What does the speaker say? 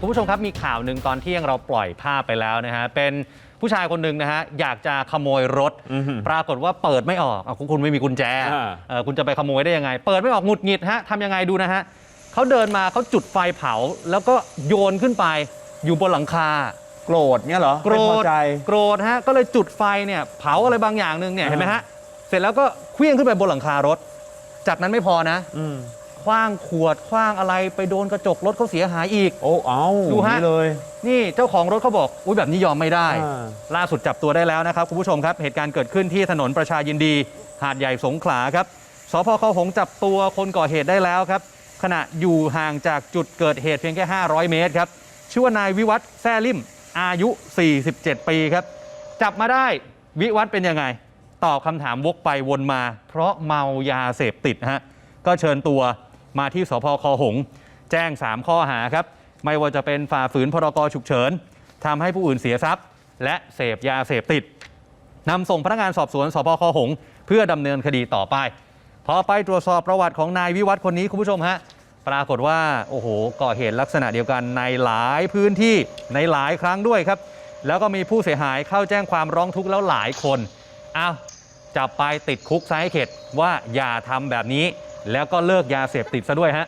คุณผู้ชมครับมีข่าวหนึ่งตอนเที่ยงเราปล่อยภาพไปแล้วนะฮะเป็นผู้ชายคนหนึ่งนะฮะอยากจะขโมยรถอือหือปรากฏว่าเปิดไม่ออกเอาคุณคุณไม่มีกุญแจอ่าเออคุณจะไปขโมยได้ยังไง เปิดไม่ออกหงุดหงิดฮะทำยังไงดูนะฮะเขาเดินมาเขาจุดไฟเผา แล้วก็โยนขึ้นไปอยู่บนหลังคา โกรธเนี่ยเหรอโกรไม่พอธใจโกรธฮะก็เลยจุดไฟเนี่ยเผาอะไรบางอย่างหนึ่งเนี่ยเห็นไหมฮะเสร็จแล้วก็เคลื่องขึ้นไปบนหลังคารถ จากนั้นไม่พอนะอืม คว้างขวดคว้างอะไรไปโดนกระจกรถเขาเสียหายอีก โอ้เอาดูฮะ นี่เลย นี่เจ้าของรถเขาบอกอุ้ยแบบนี้ยอมไม่ได้ อ่า ล่าสุดจับตัวได้แล้วนะครับคุณผู้ชมครับ เหตุการณ์เกิดขึ้นที่ถนนประชายินดี หาดใหญ่สงขลาครับสพคหงส์จับตัวคนก่อเหตุได้แล้วครับ ขณะอยู่ห่างจากจุดเกิดเหตุเพียงแค่ 500 เมตรครับชื่อว่านายวิวัฒน์แซ่ลิมอายุ 47 ปีครับ จับมาได้วิวัฒน์เป็นยังไง ตอบคำถามวกไปวนมา เพราะเมายาเสพติดฮะก็เชิญตัว มาที่สพคหงส์แจ้ง 3 ข้อหาครับ ไม่ว่าจะเป็นฝ่าฝืนพรกฉุกเฉินทำให้ผู้อื่นเสียทรัพย์ และเสพยาเสพติดนำส่งพนักงานสอบสวนสพคหงส์เพื่อดำเนินคดีต่อไป พอไปตรวจสอบประวัติของนายวิวัฒน์คนนี้คุณผู้ชมฮะปรากฏว่าโอ้โหก่อเหตุลักษณะเดียวกันในหลายพื้นที่ในหลายครั้งด้วยครับ แล้วก็มีผู้เสียหายเข้าแจ้งความร้องทุกข์แล้วหลายคนอ้าวจับไปติดคุกซ้ายเข็ดว่าอย่าทำแบบนี้ แล้วก็เลิกยาเสพติดซะด้วยฮะ